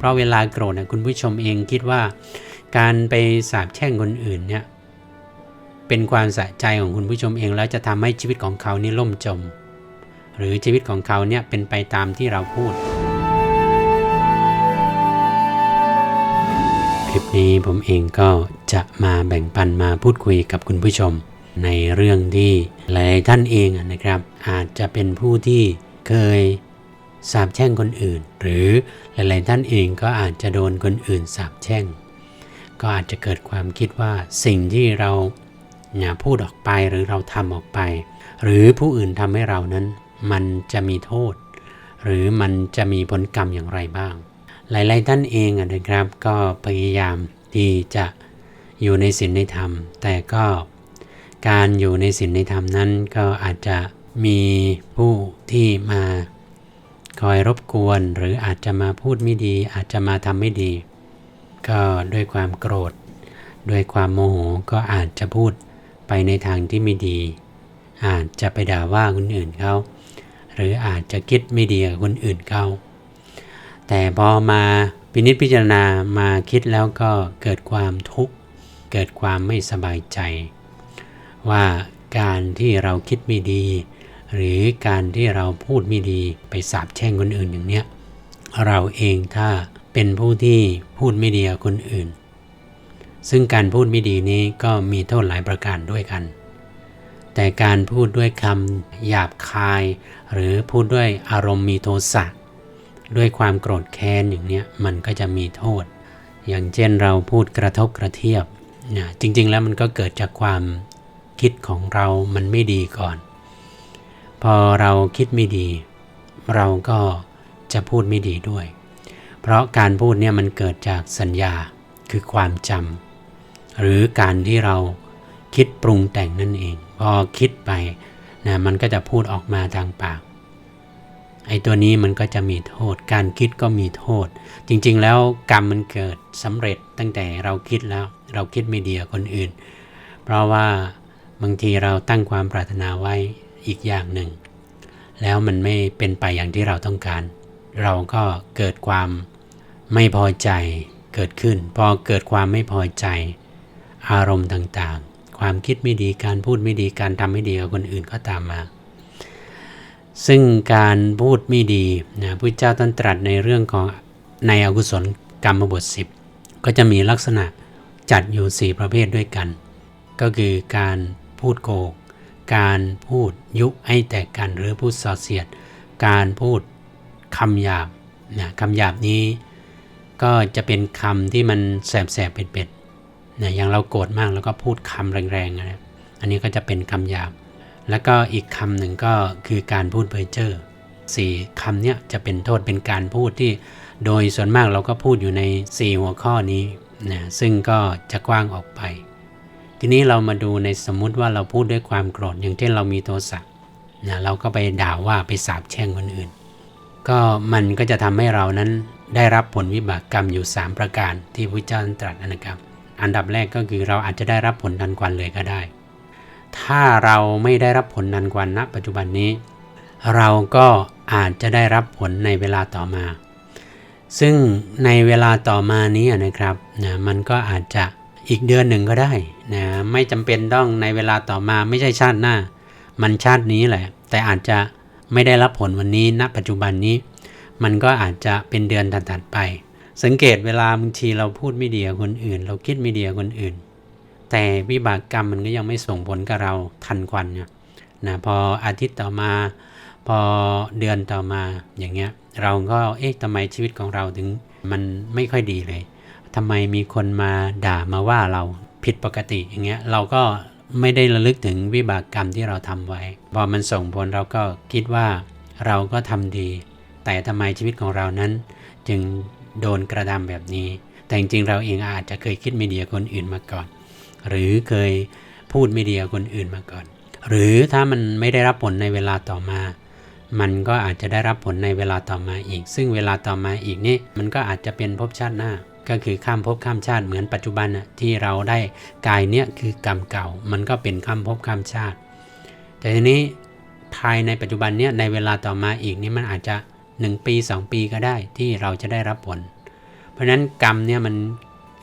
เพราะเวลาโกรธนะคุณผู้ชมเองคิดว่า การไปสาบแช่งคนอื่นเนี่ยเป็นความสะใจของคุณผู้ชมเองแล้วจะทำให้ชีวิตของเขานี่ล่มจม หรือชีวิตของเขาเนี่ยเป็นไปตามที่เราพูด คลิปนี้ผมเองก็จะมาแบ่งปันมาพูดคุยกับคุณผู้ชม ในเรื่องที่หลายท่านเองนะครับ อาจจะเป็นผู้ที่เคย สาบแช่งคนอื่น หรือหลายๆท่านเองก็อาจจะโดนคนอื่นสาบแช่ง ก็อาจจะเกิดความคิดว่าสิ่งที่เราเนี่ยพูดออกไปหรือเราทำออกไป หรือผู้อื่นทำให้เรานั้น มันจะมีโทษ หรือมันจะมีผลกรรมอย่างไรบ้าง หลายๆท่านเองนะครับ ก็พยายามที่จะอยู่ในศีลในธรรม แต่ก็การอยู่ในศีลในธรรมนั้นก็อาจจะมีผู้ที่มา คอยรบกวนหรืออาจจะมาพูดไม่ดี อาจจะมาทำไม่ดี ก็ด้วยความโกรธ ด้วยความโมโหก็อาจจะพูดไปในทางที่ไม่ดี อาจจะไปด่าว่าคนอื่นเขาหรืออาจจะคิดไม่ดีกับคนอื่นเขาแต่พอมาพินิจพิจารณามาคิดแล้วก็เกิดความทุกข์ เกิดความไม่สบายใจ ว่าการที่เราคิดไม่ดี หรือการที่เราพูดไม่ดีไปสาบแช่งคนอื่นอย่างเนี้ยเราเองถ้าเป็นผู้ที่พูดไม่ดีกับคนอื่น ซึ่งการพูดไม่ดีนี้ก็มีโทษหลายประการด้วยกัน แต่การพูดด้วยคำหยาบคาย หรือพูดด้วยอารมณ์มีโทสะด้วยความโกรธแค้นอย่างเนี้ยมันก็จะมีโทษ อย่างเช่นเราพูดกระทบกระเทียบนะจริงๆแล้วมันก็เกิดจากความคิดของเรามันไม่ดีก่อน พอเราคิดไม่ดี เราก็จะพูดไม่ดีด้วย เพราะการพูดเนี่ยมันเกิดจากสัญญาคือความจำหรือการที่เราคิดปรุงแต่งนั่นเอง พอคิดไปนะมันก็จะพูดออกมาทางปากไอ้ตัวนี้มันก็จะมีโทษ การคิดก็มีโทษ จริงๆ แล้วกรรมมันเกิดสำเร็จตั้งแต่เราคิดแล้ว เราคิดไม่ดีกับคนอื่น เพราะว่าบางทีเราตั้งความปรารถนาไว้ อีกอย่างหนึ่ง แล้วมันไม่เป็นไปอย่างที่เราต้องการ เราก็เกิดความไม่พอใจเกิดขึ้น พอเกิดความไม่พอใจ อารมณ์ต่างๆ ความคิดไม่ดีการพูดไม่ดีการทำไม่ดีกับคนอื่นก็ตามมา ซึ่งการพูดไม่ดีนะพระเจ้าท่านตรัสในเรื่องของในอกุศลกรรมบท 10 ก็จะมีลักษณะจัดอยู่ 4 ประเภทด้วยกัน ก็คือการพูดโกหก การพูดยุให้แตกกันหรือพูดส่อเสียด การพูดคำหยาบนะคำหยาบนี้ก็จะเป็นคำที่มันแสบแสบเป็ดๆนะอย่างเราโกรธมากแล้วก็พูดคำแรงๆนะอันนี้ก็จะเป็นคำหยาบ แล้วก็อีกคำหนึ่งก็คือการพูดเพ้อเจ้อสี่คำเนี้ยจะเป็นโทษเป็นการพูดที่โดยส่วนมากเราก็พูดอยู่ใน 4 หัวข้อนี้นะซึ่งก็จะกว้างออกไป ทีนี้เรามาดูในสมมุติว่าเราพูดด้วยความโกรธอย่างเช่นเรามีโทสะนะเราก็ไปด่าว่าไปสาบแช่งคนอื่น ก็มันก็จะทำให้เรานั้นได้รับผลวิบากกรรมอยู่ 3 ประการที่พระเจ้าตรัสนะครับ อันดับแรกก็คือเราอาจจะได้รับผลทันควันเลยก็ได้ ถ้าเราไม่ได้รับผลนันกวันณปัจจุบันนี้ เราก็อาจจะได้รับผลในเวลาต่อมา ซึ่งในเวลาต่อมานี้นะครับนะมันก็อาจจะ อีกเดือนหนึ่งก็ได้นะไม่จำเป็นต้องในเวลาต่อมาไม่ใช่ชาติหน้า มันชาตินี้แหละ แต่อาจจะไม่ได้รับผลวันนี้ณปัจจุบันนี้ มันก็อาจจะเป็นเดือนถัดๆไป สังเกตเวลาบางทีเราพูดไม่ดีกับคนอื่น เราคิดไม่ดีกับคนอื่น แต่วิบากกรรมมันก็ยังไม่ส่งผลกับเราทันควันเนี่ยนะพออาทิตย์ต่อมา พอเดือนต่อมาอย่างเงี้ยเราก็เอ๊ะทำไมชีวิตของเราถึงมันไม่ค่อยดีเลย ทำไมมีคนมาด่ามาว่าเราผิดปกติอย่างเงี้ยเราก็ไม่ได้ระลึกถึงวิบากกรรมที่เราทำไว้ พอมันส่งผลเราก็คิดว่าเราก็ทำดี แต่ทำไมชีวิตของเรานั้น จึงโดนกระทำแบบนี้ แต่จริงๆเราเองอาจจะเคยคิดไม่ดีกับคนอื่นมาก่อน หรือเคยพูดไม่ดีกับคนอื่นมาก่อน หรือถ้ามันไม่ได้รับผลในเวลาต่อมา มันก็อาจจะได้รับผลในเวลาต่อมาอีก ซึ่งเวลาต่อมาอีกนี่มันก็อาจจะเป็นภพชาติหน้า ก็คือข้ามภพข้ามชาติเหมือนปัจจุบันนะที่เราได้กายเนี้ยคือกรรมเก่า มันก็เป็นข้ามภพข้ามชาติ แต่ทีนี้ภายในปัจจุบันเนี้ยในเวลาต่อมาอีกนี่มันอาจจะ 1 ปี 2 ปีก็ได้ที่เราจะได้รับผล เพราะฉะนั้นกรรมเนี่ยมัน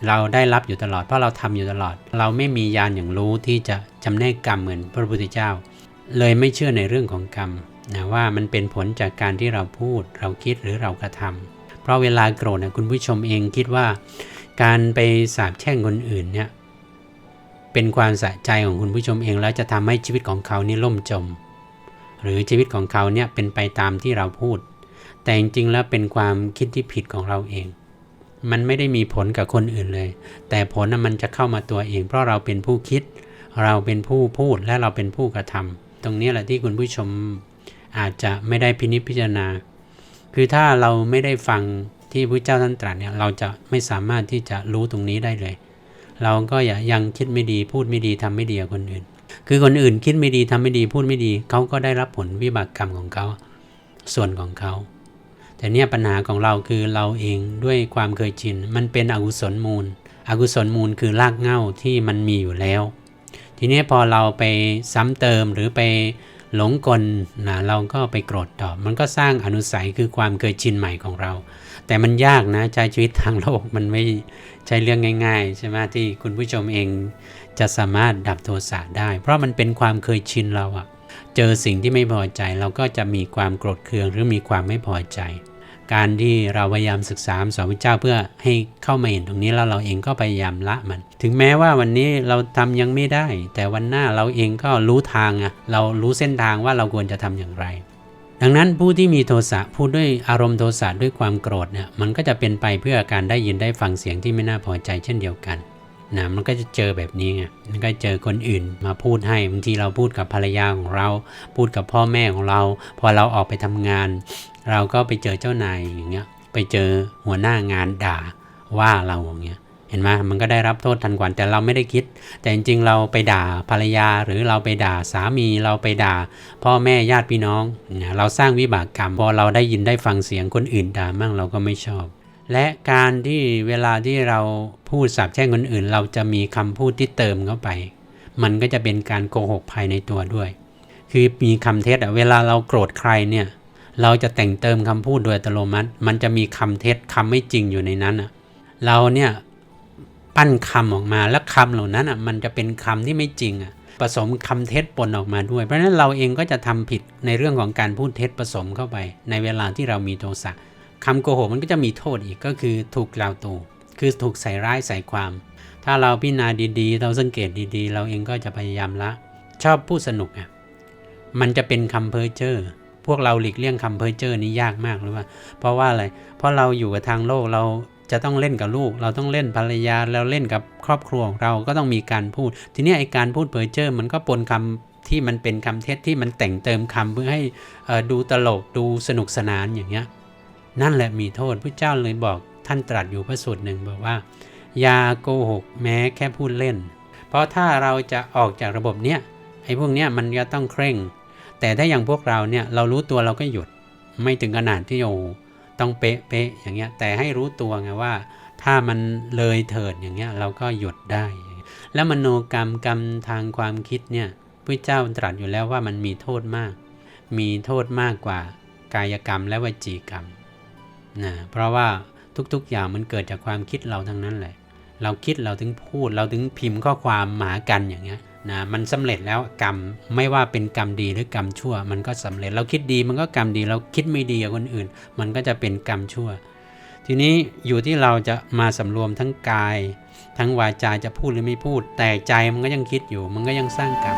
เราได้รับอยู่ตลอดเพราะเราทำอยู่ตลอด เราไม่มีญาณอย่างรู้ที่จะจำแนกกรรมเหมือนพระพุทธเจ้า เลยไม่เชื่อในเรื่องของกรรมนะว่ามันเป็นผลจากการที่เราพูด เราคิดหรือเรากระทำ เพราะเวลาโกรธนะคุณผู้ชมเองคิดว่า การไปสาบแช่งคนอื่นเนี่ยเป็นความสะใจของคุณผู้ชมเองแล้วจะทำให้ชีวิตของเขานี่ล่มจม หรือชีวิตของเขาเนี่ยเป็นไปตามที่เราพูด แต่จริงๆแล้วเป็นความคิดที่ผิดของเราเอง มันไม่ได้มีผลกับคนอื่นเลย แต่ผลน่ะมันจะเข้ามาตัวเอง เพราะเราเป็นผู้คิด เราเป็นผู้พูดและเราเป็นผู้กระทำตรงนี้แหละที่คุณผู้ชมอาจจะไม่ได้พินิจพิจารณา คือถ้าเราไม่ได้ฟังที่พระเจ้าท่านตรัสเนี่ยเราจะไม่สามารถที่จะรู้ตรงนี้ได้เลย เราก็อย่ายังคิดไม่ดีพูดไม่ดีทำไม่ดีกับคนอื่น คือคนอื่นคิดไม่ดีทำไม่ดีพูดไม่ดีเขาก็ได้รับผลวิบากกรรมของเขาส่วนของเขาแต่เนี่ยปัญหาของเราคือเราเองด้วยความเคยชิน มันเป็นอกุศลมูล อกุศลมูลคือรากเหง้าที่มันมีอยู่แล้ว ทีนี้พอเราไปซ้ำเติมหรือไป หลงกลนะเราก็ไปโกรธตอบมันก็สร้างอนุสัยคือความเคยชินใหม่ของเรา แต่มันยากนะใช้ชีวิตทางโลกมันไม่ใช่เรื่องง่ายๆใช่ไหมที่คุณผู้ชมเองจะสามารถดับโทสะได้ เพราะมันเป็นความเคยชินเราอะเจอสิ่งที่ไม่พอใจเราก็จะมีความโกรธเคืองหรือมีความไม่พอใจ การที่เราพยายามศึกษาสอนพระเจ้าเพื่อให้เข้ามาเห็นตรงนี้แล้วเราเองก็พยายามละมัน ถึงแม้ว่าวันนี้เราทำยังไม่ได้ แต่วันหน้าเราเองก็รู้ทางอะเรารู้เส้นทางว่าเราควรจะทำอย่างไร ดังนั้นผู้ที่มีโทสะพูดด้วยอารมณ์โทสะด้วยความโกรธเนี่ยมันก็จะเป็นไปเพื่อการได้ยินได้ฟังเสียงที่ไม่น่าพอใจเช่นเดียวกัน นะมันก็จะเจอแบบนี้ไงมันก็เจอคนอื่นมาพูดให้บางทีเราพูดกับภรรยาของเรา พูดกับพ่อแม่ของเรา พอเราออกไปทำงาน เราก็ไปเจอเจ้านายอย่างเงี้ยไปเจอหัวหน้างานด่าว่าเราอย่างเงี้ยเห็นไหมมันก็ได้รับโทษทันกว่าแต่เราไม่ได้คิด แต่จริงๆ เราไปด่าภรรยาหรือเราไปด่าสามีเราไปด่า พ่อแม่ญาติพี่น้อง เราสร้างวิบากกรรมพอเราได้ยินได้ฟังเสียงคนอื่นด่ามั่งเราก็ไม่ชอบ และการที่เวลาที่เราพูดสาบแช่งคนอื่น เราจะมีคำพูดที่เติมเข้าไป มันก็จะเป็นการโกหกภายในตัวด้วย คือมีคำเท็จเวลาเราโกรธใครเนี่ยเราจะแต่งเติมคำพูดโดยอัตโนมัติ มันจะมีคำเท็จคำไม่จริงอยู่ในนั้นอะเราเนี่ยปั้นคำออกมาแล้วคำเหล่านั้นอะมันจะเป็นคำที่ไม่จริงอะผสมคำเท็จปนออกมาด้วย เพราะฉะนั้นเราเองก็จะทำผิดในเรื่องของการพูดเท็จผสมเข้าไป ในเวลาที่เรามีโทสะ คำโกหกมันก็จะมีโทษอีกก็คือถูกกล่าวตู่คือถูกใส่ร้ายใส่ความ ถ้าเราพิจารณาดีๆ เราสังเกตดีๆ เราเองก็จะพยายามละ ชอบพูดสนุกอะมันจะเป็นคำเพ้อเจ้อพวกเราหลีกเลี่ยงคำเพ้อเจ้อนี้ยากมากหรือว่า เพราะว่าอะไร เพราะเราอยู่กับทางโลกเราจะต้องเล่นกับลูก เราต้องเล่นภรรยาเราเล่นกับครอบครัวของเราก็ต้องมีการพูด ทีนี้ไอการพูดเพ้อเจ้อมันก็ปนคำที่มันเป็นคำเท็จที่มันแต่งเติมคำเพื่อให้ดูตลกดูสนุกสนานอย่างเงี้ย นั่นแหละมีโทษพระเจ้าเลยบอกท่านตรัสอยู่พระสูตรหนึ่งบอกว่า อย่าโกหกแม้แค่พูดเล่น เพราะถ้าเราจะออกจากระบบเนี้ยไอ้พวกเนี้ยมันจะต้องเคร่ง แต่ถ้าอย่างพวกเราเนี่ยเรารู้ตัวเราก็หยุดไม่ถึงขนาดที่โอ้ต้องเป๊ะเป๊ะอย่างเงี้ยแต่ให้รู้ตัวไงว่า ถ้ามันเลยเถิดอย่างเงี้ยเราก็หยุดได้ แล้วมโนกรรมกรรมทางความคิดเนี่ยพระเจ้าตรัสอยู่แล้วว่ามันมีโทษมาก มีโทษมากกว่ากายกรรมและวจีกรรม นะเพราะว่าทุกๆอย่างมันเกิดจากความคิดเราทั้งนั้นแหละ เราคิดเราถึงพูดเราถึงพิมพ์ข้อความหมากันอย่างเงี้ยนะมันสำเร็จแล้วกรรมไม่ว่าเป็นกรรมดีหรือกรรมชั่ว มันก็สำเร็จเราคิดดีมันก็กรรมดี เราคิดไม่ดีกับคนอื่น มันก็จะเป็นกรรมชั่ว ทีนี้อยู่ที่เราจะมาสำรวมทั้งกาย ทั้งวาจาจะพูดหรือไม่พูด แต่ใจมันก็ยังคิดอยู่ มันก็ยังสร้างกรรม